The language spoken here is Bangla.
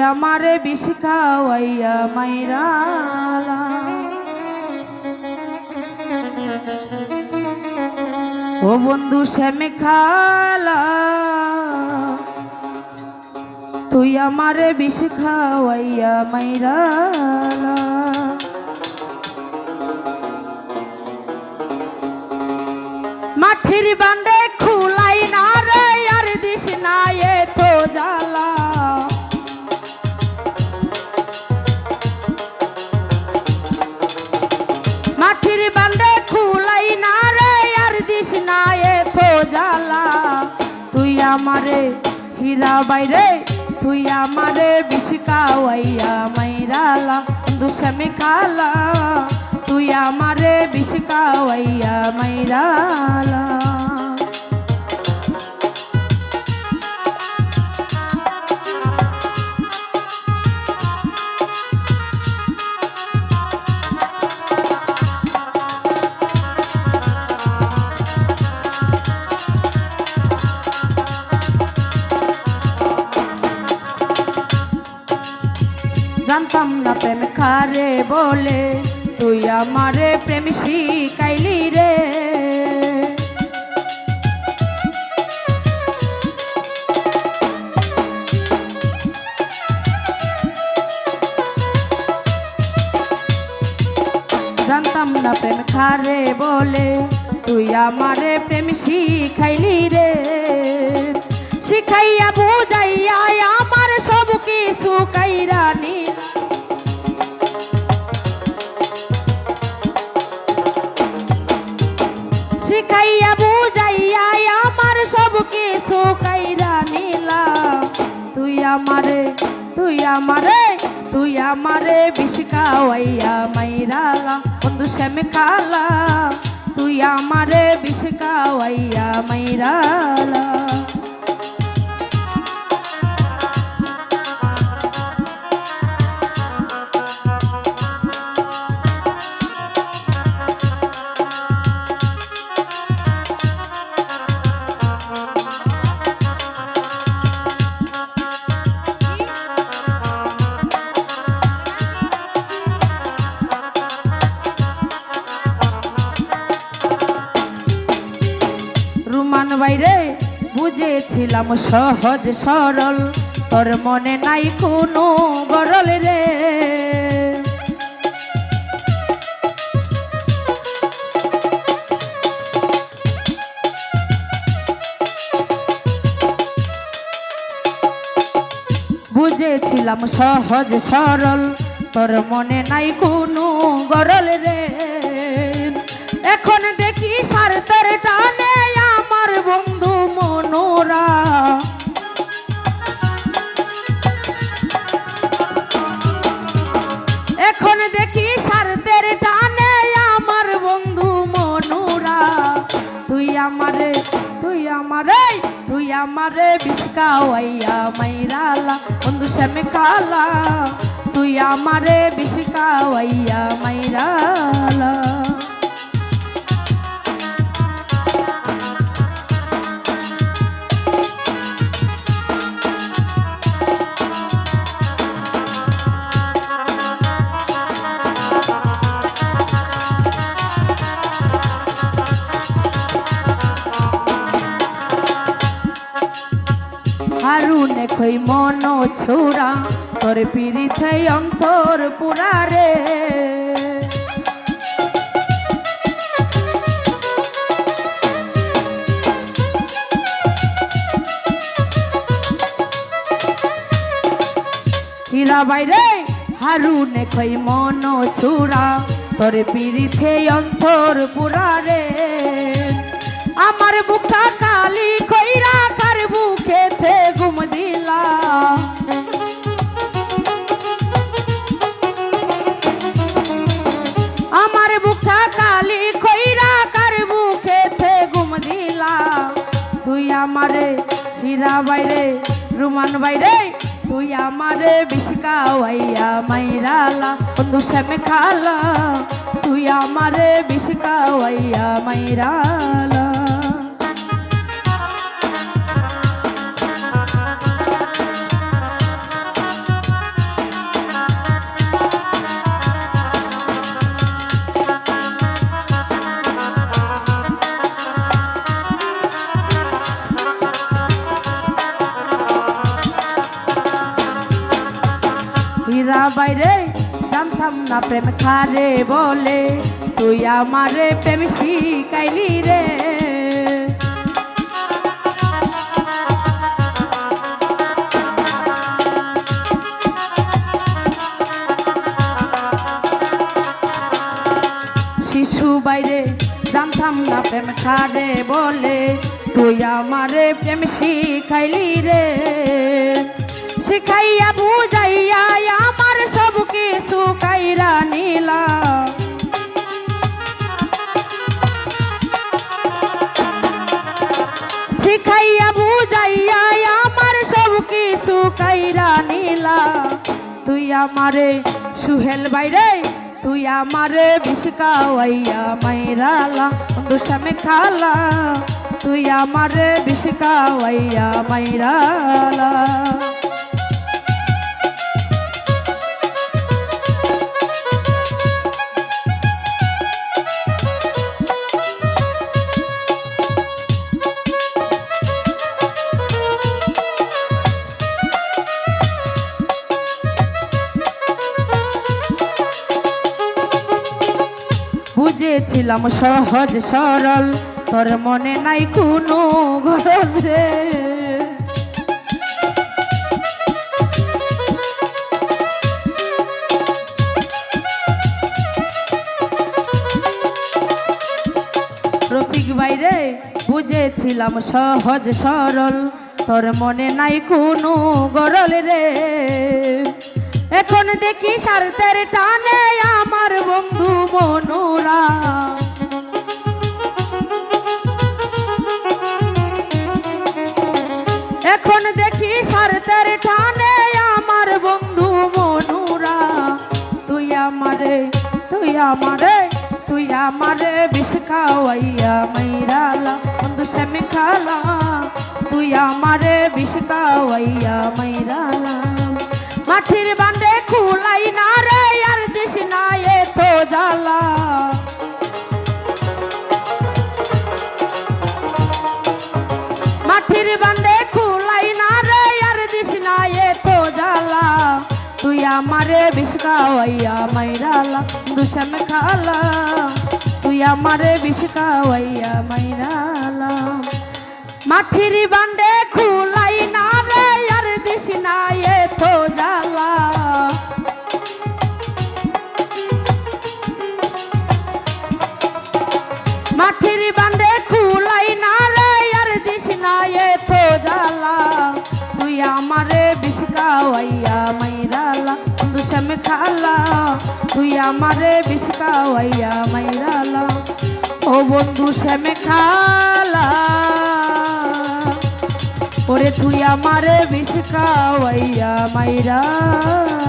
আমারে বিষ খাওয়াইয়া মাইরালা ও বন্ধু শ্যামে খালা, তুই আমারে বিষ খাওয়াইয়া মাইরালা মাঠির বান্ডে আমারে হীরা বাইরে, তুই আমারে বিশিকা কাওয়াইয়া মাইরালা দুসমি খালা। তুই আমারে বিষ কাওয়াইয়া মাইরালা। জানতাম না প্রেম খারে বলে। তুই আমারে প্রেম শিখাইলি রে। জানতাম না প্রেম খারে বলে। তুই আমারে প্রেম শিখাইলি রে। শিখাইয়া বুঝাইয়া আমার সব কিছু কাইরা আমারে তুই আমারে বিষ খাওয়াইয়া মাইরালা বন্ধু শ্যামে খালা তুই আমারে বিষ খাওয়াইয়া মাইরালা বাইরে বুঝেছিলাম সহজ সরল। তোর মনে নাই কোনো গরল রে। বুঝেছিলাম সহজ সরল, তোর মনে নাই কোনো গরল রে। এখন দেখি আমারে তুই আমারে তুই আমারে বিস্কাওয়াইয়া মাইরালা। বন্ধু শ্যামে কালা তুই আমারে বিস্কাওয়াইয়া মাইরালা। হারুনে খই মন ছুরা তোর পিড়িতে অন্তর পুরারে হীরা বাইরে, হারুনে খই মন ছুরা তোর পিড়িতে অন্তর পুরারে আমার বুকটা কালি আমার বুকটা কালি কইরা কার বুকেতে তুই রুমান বাইরে তুই আমারে বিশকাওয়াইয়া মাইরালা। খালা, তুই আমারে বিশকাওয়াইয়া মাইরালা। বাইরে জানতাম না প্রেম খারে বলে। তুই আমারে প্রেম শিখাইলি রে। শিশু বাইরে জানতাম না প্রেম খারে বলে। তুই আমারে প্রেম শিখাইলি রে। শিখাইয়া বুঝাইয়া আমার সব কিছু কাইরা নিলা। শিখাইয়া বুঝাইয়া আমার সব কিছু কাইরা নিলা। তুই আমারে সুহেল বাইরে তুই আমারে বিশকাওয়াইয়া মাইরালা বন্ধু সামে খালা, তুই আমারে বিশকাওয়াইয়া মাইরালা বুঝেছিলাম সহজ সরল। তোর মনে নাই কোনো গরল রে। রফিক বাইরে বুঝেছিলাম সহজ সরল। তোর মনে নাই কোনো গরল রে। এখন দেখি স্বার্থের টানে আমার বন্ধু মনোরা। এখন দেখি স্বার্থের টানে আমার বন্ধু মনুরা। তুই আমারে তুই আমারে তুই আমারে বিষ খাওয়াইয়া মাইরালা। বন্ধু সেমি খালা তুই আমারে বিষ খাওয়াইয়া মাইরালা। মাটির বান্ডে খুলাই না রে, আর দিস না এ তো জ্বালা। মাটির বান্ডে খুলাই না রে, আর দিস না এ তো জ্বালা। তুই আমারে বিষ খাওয়াইয়া মাইরালা দুসম খালা। তুই আমারে বিষ খাওয়াইয়া মাইরালা। মাটির বান্ডে খুলাই না রে, আর দিস না বন্ধু খালা তুই আমারে বিষকাওয়াইয়া মাইরালা। ও বন্ধু শ্যামে খালা ওরে তুই আমারে বিষ খাওয়াইয়া মাইরালা।